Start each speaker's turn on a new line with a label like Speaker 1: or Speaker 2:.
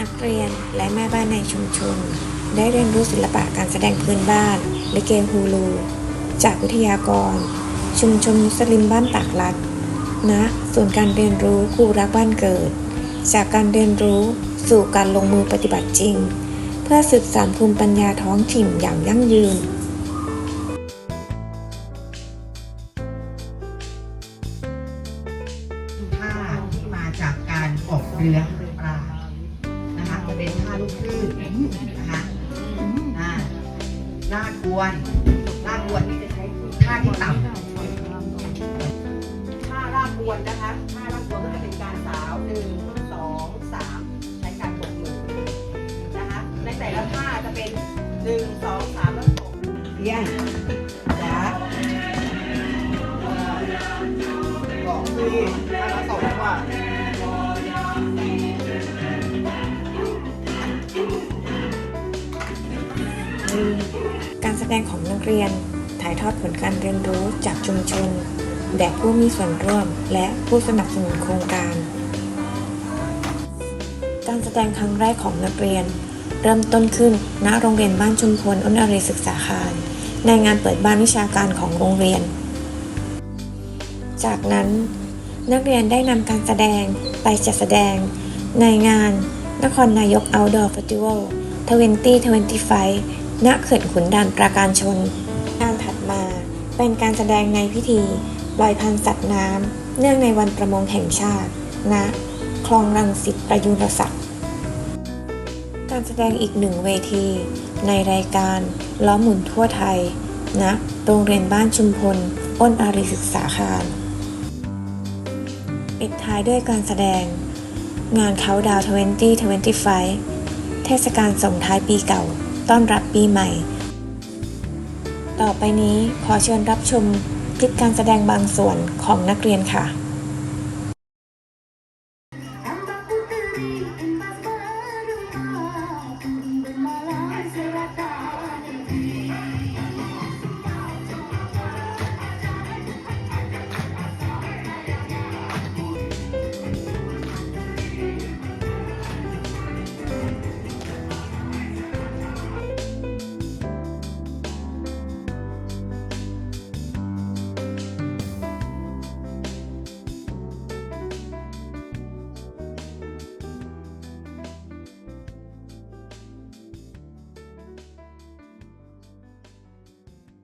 Speaker 1: นักเรียนและแม่บ้านในชุมชน ได้เรียนรู้ศิลปะการแสดงพื้นบ้านลิเกมฮูลู จากวิทยากร ชุมชนมุสลิมบ้านตากลัดณศูนย์การเรียนรู้ครูรักบ้านเกิด จากการเรียนรู้สู่การลงมือปฏิบัติจริง เพื่อสืบสานภูมิปัญญาท้องถิ่นอย่างยั่งยืน
Speaker 2: ท่าที่มาจากการออกเรือ ลูกคลื่นนะคะอ่าลากกวนลากกวนนี่จะใช้ท่าที่ต่ำท่าลากกวนนะคะท่าลากกวนก็จะเป็นการสาวหนึ่งสองสามใช้การกดมือนะคะในแต่ละท่าจะเป็นหนึ่งสองสามแล้วตกเยี่ยมจ้าสองทีท่าละสองกว่า
Speaker 1: การแสดงของนักเรียน ถ่ายทอดผลการเรียนรู้จากชุมชนแด่ผู้มีส่วนร่วม และผู้สนับสนุนโครงการ การแสดงครั้งแรกของนักเรียน เริ่มต้นขึ้นณโรงเรียนบ้านชุมพลอ้นอารีศึกษาคารในงานเปิดบ้านวิชาการของโรงเรียน จากนั้นนักเรียนได้นำการแสดงไปจัดแสดง ในงานนครนายก Outdoor Festival 2025 ณเขื่อนขุนด่านปราการชน งานถัดมาเป็นการแสดงในพิธีลอยพันสัตว์น้ำ เนื่องในวันประมงแห่งชาติณคลองรังสิตประยุรศักดิ์การแสดงอีกหนึ่งเวที ในรายการล้อหมุนทั่วไทยณโรงเรียนบ้านชุมพล อ้นอารีศึกษาคารปิดท้ายด้วยการแสดง งานเขาดาว 2025 เทศกาลส่งท้ายปีเก่า ต้อนรับปีใหม่ ต่อไปนี้ขอเชิญรับชมคลิปการแสดงบางส่วนของนักเรียนค่ะ